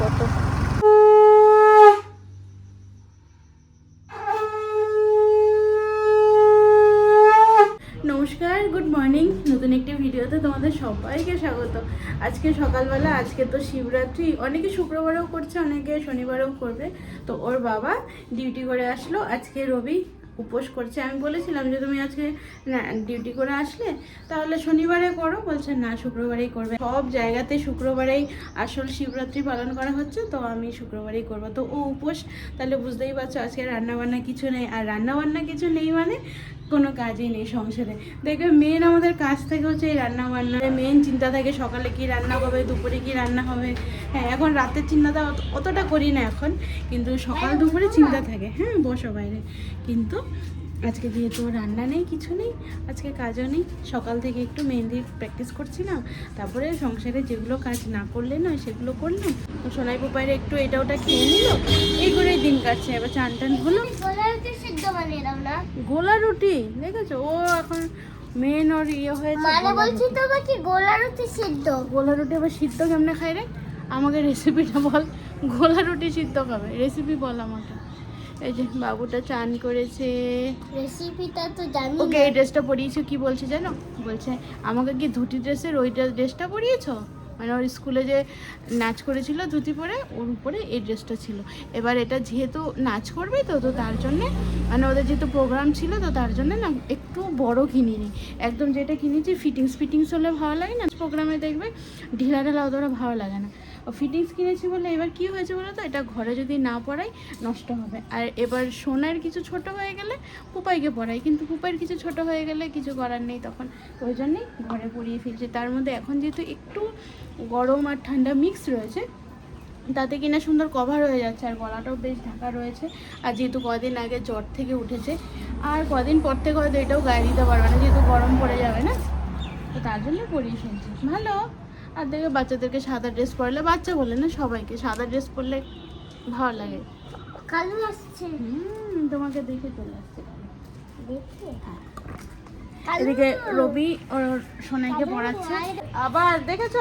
কত? নমস্কার good morning নতুন একটি ভিডিওতে তোমাদের সবাইকে স্বাগত। আজকে সকালবেলা, আজকে তো শিবরাত্রি। অনেকে শুক্রবারেও করছে, অনেকে শনিবারেও করবে। তো ওর বাবা ডিউটি করে আসলো। আজকে রবি উপোস করছে। আমি বলেছিলাম যে, তুমি আজকে ডিউটি করে আসলে তাহলে শনিবারে করো। বলছে, না, শুক্রবারেই করবে। সব জায়গাতে শুক্রবারেই আসল শিবরাত্রি পালন করা হচ্ছে, তো আমি শুক্রবারেই করব। তো ও উপোস, তাহলে বুঝতেই পারছ, আজকে রান্নাবান্না কিছু নেই। আর রান্নাবান্না কিছু নেই মানে কোনো কাজই নেই সংসারে। দেখবে মেন আমাদের কাজ থেকে হচ্ছে এই রান্না বান্না মেন চিন্তা থাকে সকালে কি রান্না হবে, দুপুরে কি রান্না হবে। হ্যাঁ এখন রাতের চিন্তাটা অতটা করি না এখন। কিন্তু সকাল, দুপুরে চিন্তা থাকে। হ্যাঁ বসো বাইরে। কিন্তু আজকে যেহেতু রান্না নেই কিছু নেই আজকে কাজও নেই সকাল থেকে একটু মেহেন্দির প্র্যাকটিস করছিলাম তারপরে সংসারে যেগুলো কাজ না করলে নয় সেগুলো করলাম। তো সোনাই পোপাইরে একটু এটা ওটা খেয়ে নিল এই করেই দিন কাটছে এবার চান টান হলো। গোলা রুটি দেখেছ? ও এখন মেন ওর ইয়ে হয়েছে মানে বলছি। তো বাকি গোলা রুটি সিদ্ধ? গোলা রুটি আবার সিদ্ধ কেমনে খাই রে? আমাকে রেসিপিটা বল গোলা রুটি সিদ্ধ খাবে রেসিপি বল আমাকে। এই যে বাবুটা চান করেছে। রেসিপিটা তো জানি ওকে এই ড্রেসটা পরিয়েছো কি বলছে জানো? বলছে আমাকে কি ধুতি ড্রেসের ওই ড্রেসটা পরিয়েছো? মানে ওর স্কুলে যে নাচ করেছিল ধুতি পরে ওর উপরে এই ড্রেসটা ছিল। এবার এটা যেহেতু নাচ করবে তো তো তার জন্যে মানে ওদের যেহেতু প্রোগ্রাম ছিল তো তার জন্য না একটু বড় কিনিনি। একদম যেটা কিনেছি ফিটিংস ফিটিংস হলে ভালো লাগে না প্রোগ্রামে দেখবে ঢিলা ঢালা অতটা ভালো লাগে না। ফিটিংস কিনেছি বলে এবার কি হয়েছে বলো তো? এটা ঘরে যদি না পড়াই নষ্ট হবে। আর এবার সোনার কিছু ছোট হয়ে গেলে পুপাইকে পড়াই। কিন্তু পুপাইয়ের কিছু ছোট হয়ে গেলে কিছু করার নেই তখন। ওই জন্যই ঘরে পরিয়ে ফেলছি। তার মধ্যে এখন যেহেতু একটু গরম আর ঠান্ডা মিক্স রয়েছে, তাতে কিনা সুন্দর কভার হয়ে যাচ্ছে। আর গলাটাও বেশ ঢাকা রয়েছে। আর যেহেতু কদিন আগে জ্বর থেকে উঠেছে, আর কদিন পর থেকে হয়তো এটাও গায়ে দিতে পারবে না, যেহেতু গরম পড়ে যাবে না। তো তার জন্য পরিয়ে ফেলছি। ভালো? আর দেখে বাচ্চাদেরকে সাদা ড্রেস পরলে বাচ্চা বলে না সবাইকে সাদা ড্রেস পরলে ভালো লাগে। কালু আসছে। হুম তোমাকে দেখে চলে আসছে। দেখতে হ্যাঁ। এদিকে রবি ওর সোনাইকে পড়াচ্ছে। আবার দেখেছ?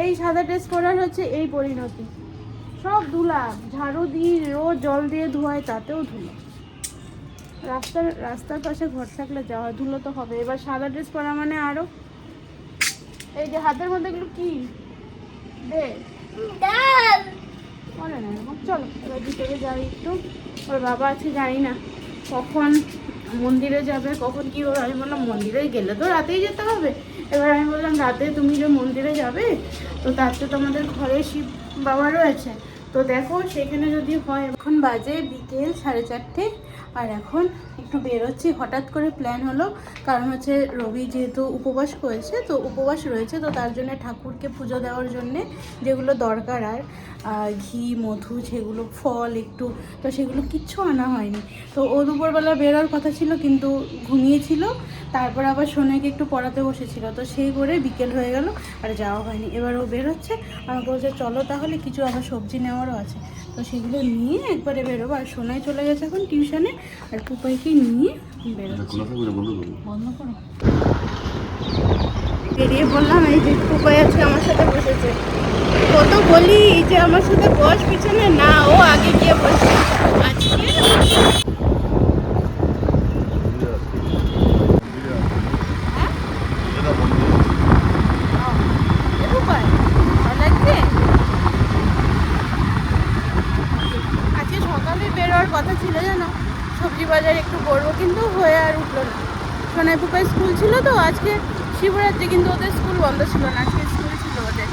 এই সাদা ড্রেস পরার হচ্ছে এই পরিণতি। সব ধুলা ঝাড়ু দিয়ে রোজ জল দিয়ে ধোয়াই তাতেও ধুলো। রাস্তার রাস্তার পাশে ঘর থাকলে যাওয়া ধুলো তো হবে। এবার সাদা ড্রেস পরা মানে আরও এই যে হাতের মধ্যে এগুলো কি? ডাল। না এরকম চলো এবার ভিতরে যাই একটু। ওর বাবা আছে জানি না কখন মন্দিরে যাবে কখন কি হবে আমি বললাম মন্দিরে গেলে তো রাতেই যেতে হবে। এবার আমি বললাম রাতে তুমি যে মন্দিরে যাবে তো তার তো তোমাদের ঘরে শিব বাবা রয়েছে। তো দেখো সেখানে যদি হয় এখন বাজে বিকেল সাড়ে চারটে। আর এখন একটু বেরোচ্ছি, হঠাৎ করে প্ল্যান হলো। কারণ হচ্ছে রবি যেহেতু উপবাস করেছে, তো উপবাস রয়েছে, তো তার জন্য ঠাকুরকে পুজো দেওয়ার জন্যে যেগুলো দরকার, আর ঘি, মধু, সেগুলো, ফল একটু, তো সেগুলো কিচ্ছু আনা হয়নি। তো ও দুপুরবেলা বেরোর কথা ছিল, কিন্তু ঘুমিয়েছিল। তারপর আবার সোনাইকে একটু পড়াতে বসেছিল, তো সেই করে বিকেল হয়ে গেল, আর যাওয়া হয়নি। এবার ও বেরোচ্ছে, আমাকে বলছে, চলো তাহলে কিছু আবার সবজি নেওয়ারও আছে। তো সেগুলো নিয়ে একবারে বেরোবো। আর সোনাই চলে গেছে এখন টিউশনে আর পুপাইকে নিয়ে বেরোবো বন্ধ করো। বেরিয়ে বললাম এই যে পুপাই আজকে আমার সাথে বসেছে। কত বলি যে আমার সাথে বস পিছনে না ও আগে গিয়ে বসে। আজকে এ পুপাই, ভালো লাগছে? আজকে সকালে বেরোয়ার কথা ছিল জানো? সবজি বাজার একটু করব, কিন্তু হয়ে আর উঠল না। সোনাই পুপাই স্কুল ছিল তো, আজকে শিবরাত্রি, কিন্তু ওদের স্কুল বন্ধ ছিল না, আজকে স্কুল ছিল ওদের।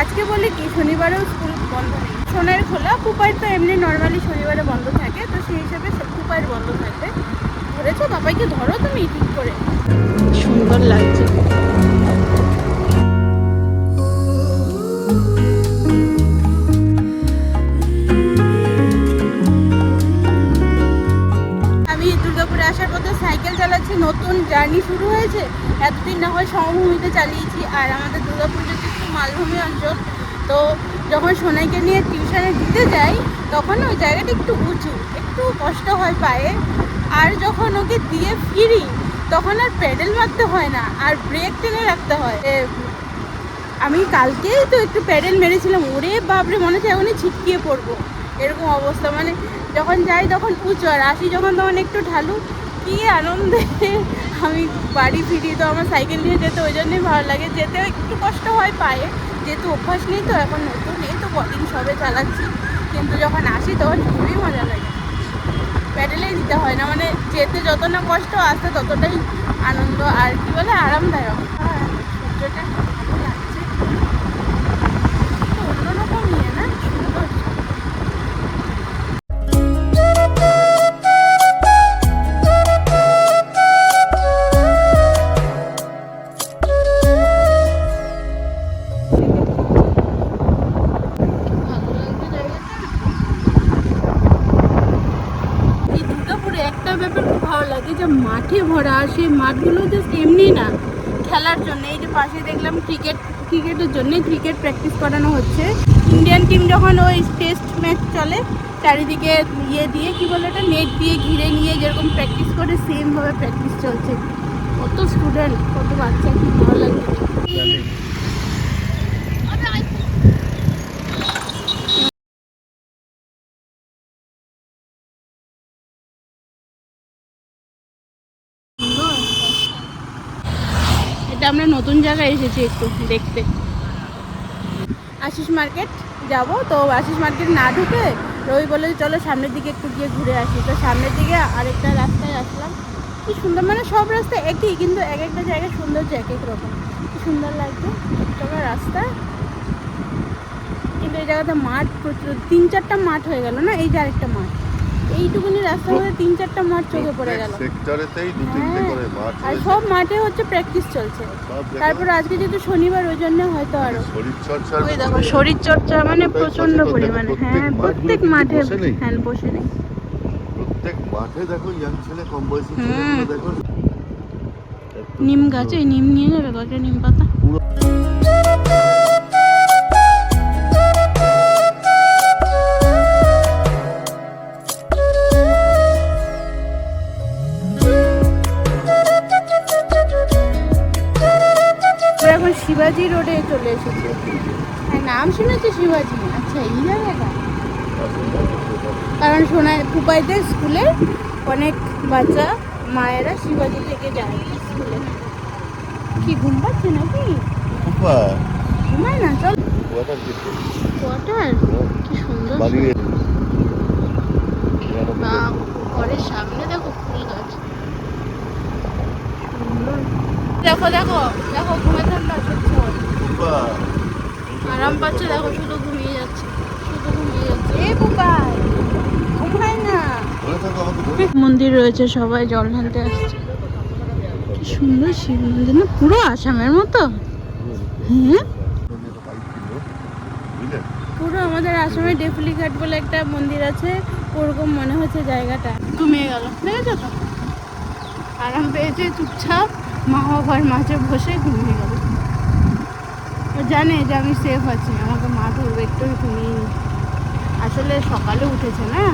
আজকে বলে কি, শনিবারেও স্কুল বন্ধ নেই। সোনার খোলা, পুপাইয়ের তো এমনি নর্মালি শনিবারে বন্ধ থাকে, তো সেই হিসেবে পুপাইয়ের বন্ধ থাকবে। ধরেছো, বাবাইকে ধরো তুমি ঠিক করে। সুন্দর লাগছে। আসার পথে সাইকেল চালাচ্ছি, নতুন জার্নি শুরু হয়েছে। এতদিন না হয় সমভূমিতে চালিয়েছি, আর আমাদের দুর্গাপুর যেহেতু একটু মালভূমি অঞ্চল, তো যখন সোনাইকে নিয়ে টিউশনে দিতে যাই, তখন ওই জায়গাটা একটু উঁচু, একটু কষ্ট হয় পায়ে। আর যখন ওকে দিয়ে ফিরি, তখন আর প্যাডেল মারতে হয় না, আর ব্রেক টেনে রাখতে হয়। আমি কালকেই তো একটু প্যাডেল মেরেছিলাম, ওরে বাপরে, মনে হচ্ছে এখনই ছিটকিয়ে পড়ব। এরকম অবস্থা মানে যখন যাই তখন উঁচু আর আসি যখন তখন একটু ঢালু। কি আনন্দে আমি বাড়ি ফিরি তো আমার সাইকেল নিয়ে যেতে, ওই জন্যই ভালো লাগে। যেতে একটু কষ্ট হয় পায়ে, যেহেতু অভ্যাস নেই তো, এখন নতুন নেই তো কদিন সবে চালাচ্ছি। কিন্তু যখন আসি তখন খুবই মজা লাগে। প্যাডেলেই দিতে হয় না মানে যেতে যত না কষ্ট, আসতে ততটাই আনন্দ আর কি বলে, আরামদায়ক। হ্যাঁ সূর্যটা লাগে যে মাঠে ভরা, সেই মাঠগুলো জাস্ট এমনি না। খেলার জন্য, এই যে পাশে দেখলাম ক্রিকেট ক্রিকেটের জন্য ক্রিকেট প্র্যাকটিস করানো হচ্ছে। ইন্ডিয়ান টিম যখন ওই টেস্ট ম্যাচ চলে, চারিদিকে ইয়ে দিয়ে, কি বলে এটা নেট দিয়ে ঘিরে নিয়ে যেরকম প্র্যাকটিস করে সেমভাবে প্র্যাকটিস চলছে। কত স্টুডেন্ট কত বাচ্চা, কি ভালো লাগছে সুন্দর। এটা আমরা নতুন জায়গায় এসেছি একটু দেখতে। আশিস মার্কেট যাব, তো আশিস মার্কেট না ঢুকে রবি বলে চলো সামনের দিকে একটু গিয়ে ঘুরে আসি। তো সামনের দিকে আরেকটা রাস্তায় আসলাম। কি সুন্দর মানে সব রাস্তা একই, কিন্তু এক একটা জায়গায় সৌন্দর্য এক এক রকম। কি সুন্দর লাগছে। চলো রাস্তা। কিন্তু এই জায়গাতে মাঠ প্রচুর, তিন চারটা মাঠ হয়ে গেল না? এই যে আরেকটা মাঠ। এইটুকুনি রাস্তা মধ্যে তিন চারটা মাঠ চোখে পড়ে গেল। সেক্টরেতেই দু তিনটে হ্যাঁ, করে মাঠ আর সব মাঠে হচ্ছে প্র্যাকটিস চলছে। তারপর আজকে যেহেতু শনিবার ওই জন্য হয়তো আরও। শরীর চর্চার ওই দেখো শরীর চর্চা মানে প্রচণ্ড পরিমাণে। হ্যাঁ প্রত্যেক মাঠে কিন্তু বসে নেই। হ্যাঁ বসে নেই। প্রত্যেক মাঠে দেখো ইয়াং ছেলে কম বয়সী। ছেলেগুলো দেখো। নিম। গাছ এই নিম নিয়ে যাবে কয়েকটা নিম পাতা। এসেছি। হ্যাঁ নাম শুনেছি শিবাজি? আচ্ছা এই জায়গাটা। কারণ শোনা কুপাইতে স্কুলে অনেক বাচ্চা মায়েরা শিবাজি থেকে যায় স্কুলে। কি ঘুম পাচ্ছে নাকি? ঘুমায় না চল। ওয়াটার কি সুন্দর। ঘরের সামনে দেখো ফুল গাছ। দেখো দেখো দেখো। কুপা, আরাম পাচ্ছে দেখো শুধু ঘুমিয়ে যাচ্ছে শুধু ঘুমিয়ে যাচ্ছে। এ ঘুমায় না। মন্দির রয়েছে সবাই জল ঢালতে আসছে। কি সুন্দর শিব মন্দির না পুরো আসামের মতো? হ্যাঁ? পুরো আমাদের আসামে ডেফলি ঘাট বলে একটা মন্দির আছে ওরকম মনে হচ্ছে জায়গাটা। ঘুমিয়ে গেল। দেখেছ তো? আরাম পেয়েছে চুপচাপ মা বাবার মাঝে বসে ঘুমিয়ে গেল। জানে যে আমি সেফ আছি। আমাকে মা ধরবে, একটু ঘুমিয়ে আসলে সকালে উঠেছে না?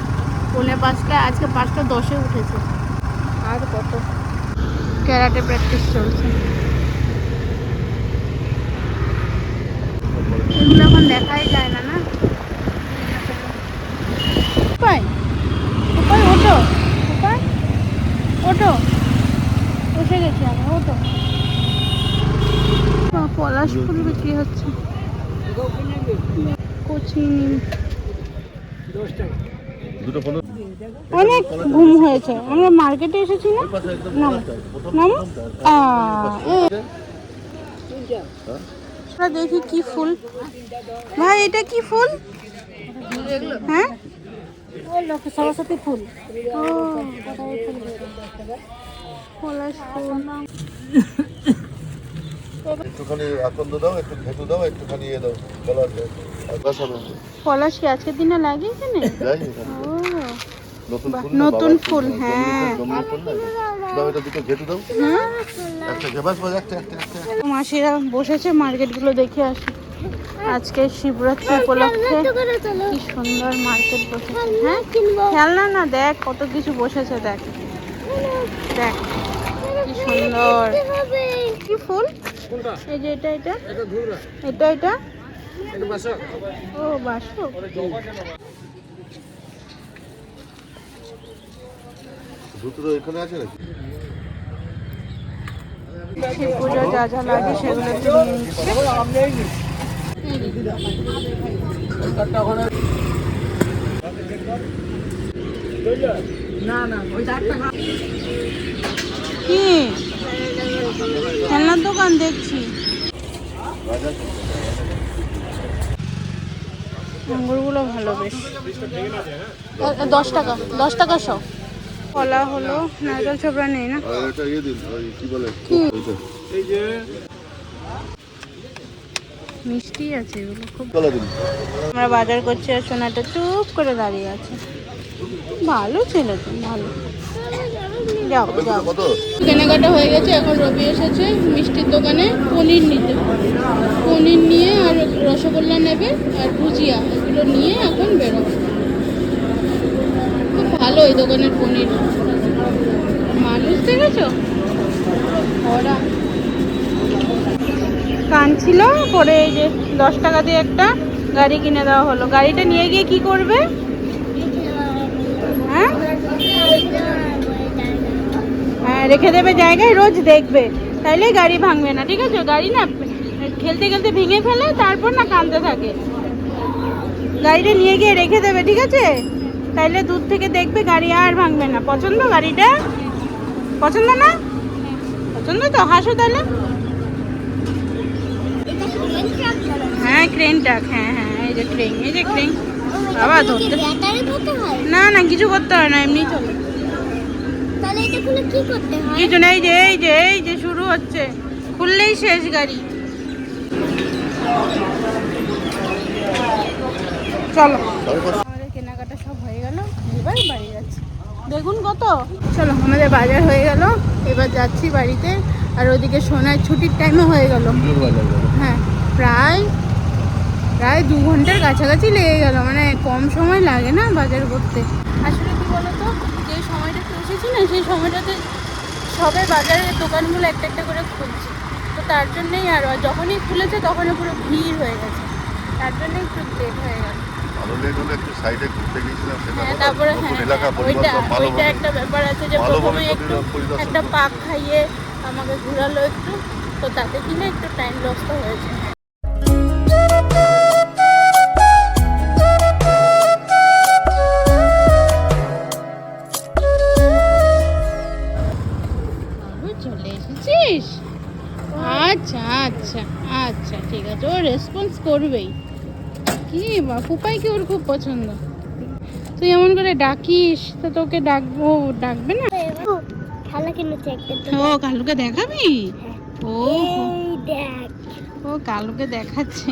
পৌনে পাঁচটা, আজকে পাঁচটা দশে উঠেছে। আর কত? ক্যারাটে প্র্যাকটিস চলছে। এগুলো এখন দেখাই যায় না না? উপায়? ওটো বসে গেছি আমি ওটো পলাশ ফুল বিক্রি হচ্ছে। কচি। অনেক ঘুম হয়েছে। আমরা মার্কেটে এসেছি না? নাম। নাম? দেখি কি ফুল। ভাই এটা কি ফুল? হ্যাঁ? সরস্বতী ফুল। ও পলাশ ফুল। একটুখানি আকন্দ দাও একটু ঘেটু দাও একটুখানি ইয়ে দাও হবে। পলাশ কি আজকের দিনে লাগে এখানে? নতুন ফুল হ্যাঁ। হ্যাঁ। মাসিরা বসেছে মার্কেটগুলো দেখে আসি। আজকে শিবরাত্রি উপলক্ষে কি সুন্দর মার্কেট বসেছে। হ্যাঁ খেলনা না দেখ কত কিছু বসেছে দেখ। দেখ কি সুন্দর। কি ফুল? এই যে এটা এটা? এটা এটা ও বাসক? জুতো এখানে আছে নাকি? পুজো যা যা লাগে সেগুলো একটু নিয়ে নিচ্ছে। কি? খেলনার দোকান দেখছি। আঙ্গুরগুলো ভালো বেশ। দশ টাকা দশ টাকা সব কলা হলো নারকেল ছোবড়া নেই না? মিষ্টি আছে এগুলো খুব। আমরা বাজার করছি আর সোনাটা চুপ করে দাঁড়িয়ে আছে। ভালো ছিল তো ভালো। কত? কেনাকাটা হয়ে গেছে এখন রবি এসেছে মিষ্টির দোকানে পনির নিতে। পনির নিয়ে আর রসগোল্লা নেবে আর ভুজিয়া এগুলো নিয়ে এখন বেরোবে। খুব ভালো এই দোকানের পনির। মানুষ দেখেছ? ওরা কাঁদছিল পরে এই যে দশ টাকা দিয়ে একটা গাড়ি কিনে দেওয়া হলো। গাড়িটা নিয়ে গিয়ে কি করবে হ্যাঁ হ্যাঁ রেখে দেবে জায়গায় রোজ দেখবে। তাইলে গাড়ি ভাঙবে না ঠিক আছে? গাড়ি না খেলতে খেলতে ভেঙে ফেলে তারপর না কাঁদতে থাকে। গাড়িটা নিয়ে গিয়ে রেখে দেবে ঠিক আছে? তাইলে দূর থেকে দেখবে গাড়ি আর ভাঙবে না। পছন্দ গাড়িটা? পছন্দ না? পছন্দ তো? হাসো তাহলে। হ্যাঁ ক্রেন ট্রাক হ্যাঁ হ্যাঁ এই যে ক্রেন এই যে ক্রেন বাবা ধরতে না না কিছু করতে হয় না এমনি চলে। তাহলে এটা খুলে কি করতে হয়? কিছু নেই যে, এই যে এই যে, শুরু হচ্ছে। খুললেই শেষ গাড়ি। চলো। আমাদের কেনাকাটা সব হয়ে গেল। এবার বাড়ি যাচ্ছি। দেখুন কত? চলো, আমাদের বাজার হয়ে গেল। এবার যাচ্ছি বাড়িতে। আর ওদিকে সোনার ছুটির টাইমও হয়ে গেল। হ্যাঁ প্রায় প্রায় দু ঘণ্টার কাছাকাছি লেগে গেল। মানে কম সময় লাগে না বাজার করতে। আসলে এসেছি না সেই সময়টাতে সবে বাজারের দোকানগুলো একটা একটা করে খুলছে। তো তার জন্যই আর যখনই খুলেছে তখনই পুরো ভিড় হয়ে গেছে। তার জন্যই একটু লেট হয়ে একটু সেটা হ্যাঁ তারপরে হ্যাঁ হ্যাঁ, ওইটা ওইটা একটা ব্যাপার আছে যে প্রথমে একটু পরিদর্শন পরিদর্শন একটা পাক খাইয়ে আমাকে ঘোরালো একটু তো তাতে কিনা একটু টাইম লস তো হয়েছে। করবেই। কি বা পুপাইকে ওর খুব পছন্দ? তুই এমন করে ডাকিস তো তোকে ডাকবো ডাকবে না? ও কালুকে দেখাবি? ও এই ও কালুকে দেখাচ্ছে।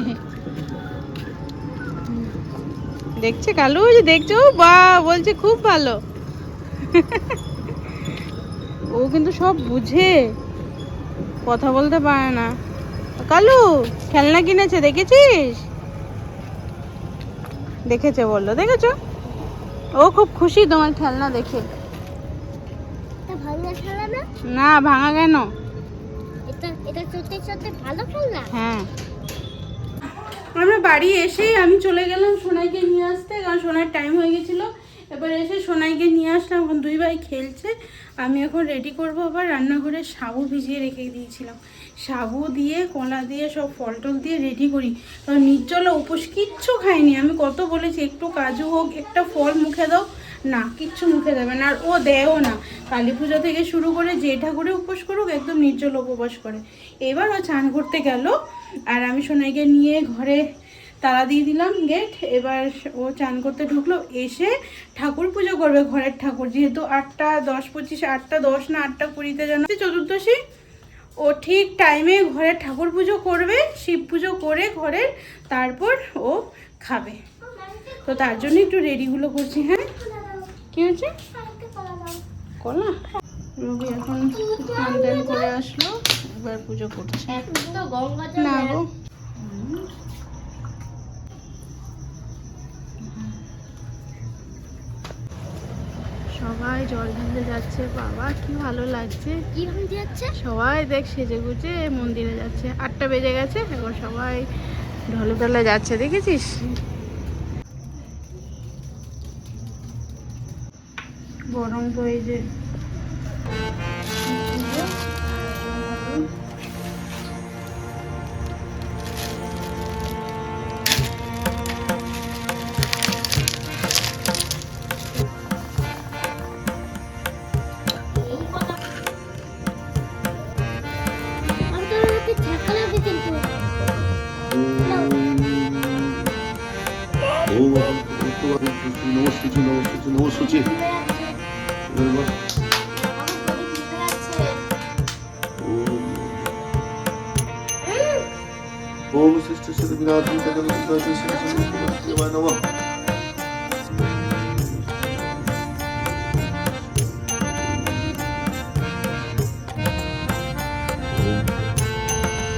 দেখছে কালু? যে দেখছে ও বা বলছে খুব ভালো। ও কিন্তু সব বুঝে। কথা বলতে পারে না। কালু খেলনা কিনেছে দেখেছিস? দেখেছে বলল দেখেছ? ও খুব খুশি তোমার খেলনা দেখে। খেলা না? না ভাঙা কেন? হ্যাঁ। আমরা বাড়ি এসেই আমি চলে গেলাম সোনাইকে নিয়ে আসতে কারণ সোনার টাইম হয়ে গেছিল। এবার এসে সোনাইকে নিয়ে আসলাম এখন দুই ভাই খেলছে। আমি এখন রেডি করব আবার রান্নাঘরে সাবু ভিজিয়ে রেখে দিয়েছিলাম। সাবু দিয়ে, কলা দিয়ে, সব ফল টল দিয়ে রেডি করি। কারণ নির্জলা উপোস কিচ্ছু খাইনি। আমি কত বলেছি, একটু কাজু হোক, একটা ফল মুখে দাও। না, কিচ্ছু মুখে দেবে না, আর ও দেয়ও না। কালী পুজো থেকে শুরু করে যে ঠাকুরে উপোস করুক, একদম নির্জল উপবাস করে। এবার ও চান করতে গেল, আর আমি সোনাইকে নিয়ে ঘরে তালা দিয়ে দিলাম গেট এবার ও চান করতে ঢুকলো, এসে ঠাকুর পুজো করবে, ঘরের ঠাকুর। যেহেতু আটটা দশ পঁচিশ, আটটা দশ না, আটটা কুড়িতে যেন চতুর্দশী ও ঠিক টাইমে ঘরে ঠাকুর পুজো করবে শিব পুজো করে ঘরের তারপর ও খাবে। তো তার জন্য একটু রেডিগুলো করছি হ্যাঁ? কি হচ্ছে কলা? এখন করে আসলো এবার পুজো করছে। না গো। সবাই জল ঢালতে যাচ্ছে বাবা কি ভালো লাগছে। কি যাচ্ছে? সবাই দেখ সেজে গুজে মন্দিরে যাচ্ছে আটটা বেজে গেছে এখন সবাই ঢলে ঢলে যাচ্ছে দেখেছিস? গরম তো এই যে ओम सृष्टि से विराजमान सदन सुदाते श्री श्री शिवाय नमः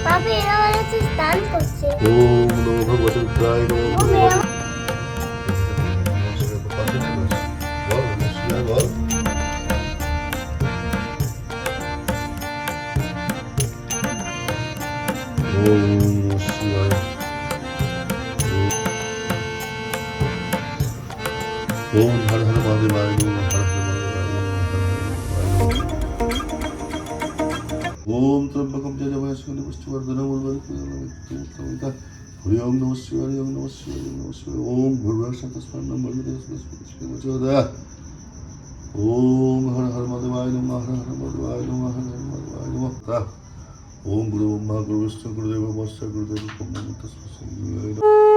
পাপি এরা হচ্ছে স্নান করছে ओम नमो भगवते रुद्राय ও ओम हर हर महादेवाय नमः हर हर महादेवाय नमः ओम त्र्यंबकम जयजमय शिवनि पुष्टिवर्धनम उर्वरिता हरि ओम नमः शिवाय हरि ओम नमः शिवाय हरि ओम नमः शिवाय ओम भूर्भुवः तस्मन्नं भर्गदेवस्मस्मस्मचोदय ओम हर हर महादेवाय नमः हर हर महादेवाय नमः हर हर महादेवाय नमः ता ओम गुरु ब्रह्मा गुरु विष्णु गुरुदेव मत्स्य गुरुदेव ब्रह्म तस्मै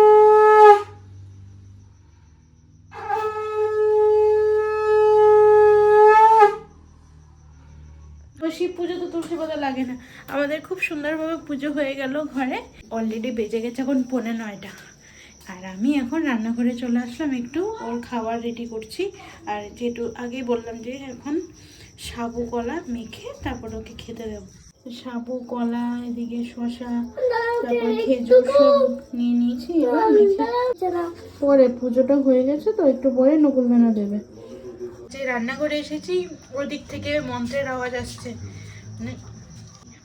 শিব পুজো তো তুলসী পাতা লাগে না। আমাদের খুব সুন্দরভাবে পুজো হয়ে গেল ঘরে। অলরেডি বেজে গেছে এখন পৌনে নয়টা। আর আমি এখন রান্নাঘরে চলে আসলাম একটু, ওর খাবার রেডি করছি। আর যেটু আগেই বললাম যে এখন সাবু কলা মেখে তারপর ওকে খেতে দেবো। সাবু কলা, এদিকে শশা তারপর খেজুর সব নিয়ে নিয়েছি মেখে পরে পুজোটা হয়ে গেছে তো একটু পরে নকুলদানা দেবে। যে রান্নাঘরে এসেছি, ওদিক থেকে মন্ত্রের আওয়াজ আসছে। মানে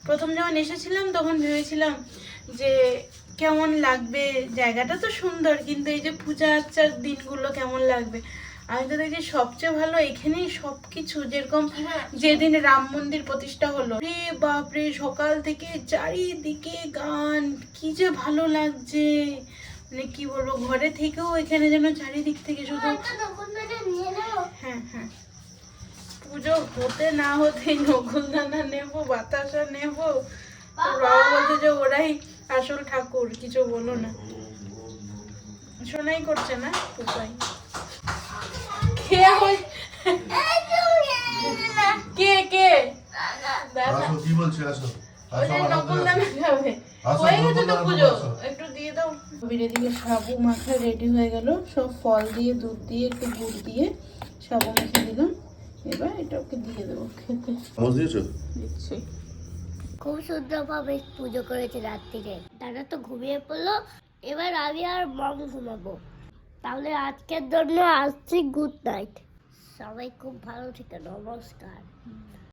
প্রথম যখন এসেছিলাম, তখন ভেবেছিলাম যে কেমন লাগবে, জায়গাটা তো সুন্দর, কিন্তু এই যে পূজা আর্চার দিনগুলো কেমন লাগবে। আমি তো দেখছি সবচেয়ে ভালো এখানেই সব কিছু যেরকম যেদিন রাম মন্দির প্রতিষ্ঠা হলো, রে বাপরে, সকাল থেকে চারিদিকে গান, কি যে ভালো লাগছে। মানে কি বলব, ঘরে থেকেও এখানে যেন চারিদিক থেকে শুধু হ্যাঁ হ্যাঁ পুজো হতে না হতে নকুলদানা নেব বাতাসা নেব। বাবা! বলতে যে ওরাই আসল ঠাকুর কিছু বলো না। শোনাই করছে না? উপায় কে কে বলছি? আসো। হয়ে একটু দিয়ে দাও। দিকে সাবু মাখা রেডি হয়ে গেল। সব ফল দিয়ে দুধ দিয়ে একটু গুড় দিয়ে সাবু মেখে দিলাম। এবার এটা দিয়ে দেবো। খেতে চামচ দিয়েছ? দিচ্ছি। খুব সুন্দরভাবে পুজো করেছে রাত্রিরে। দাদা তো ঘুমিয়ে পড়ল। এবার আমি আর মম ঘুমাবো। তাহলে আজকের জন্য আসছি গুড নাইট সবাই খুব ভালো থেকে নমস্কার।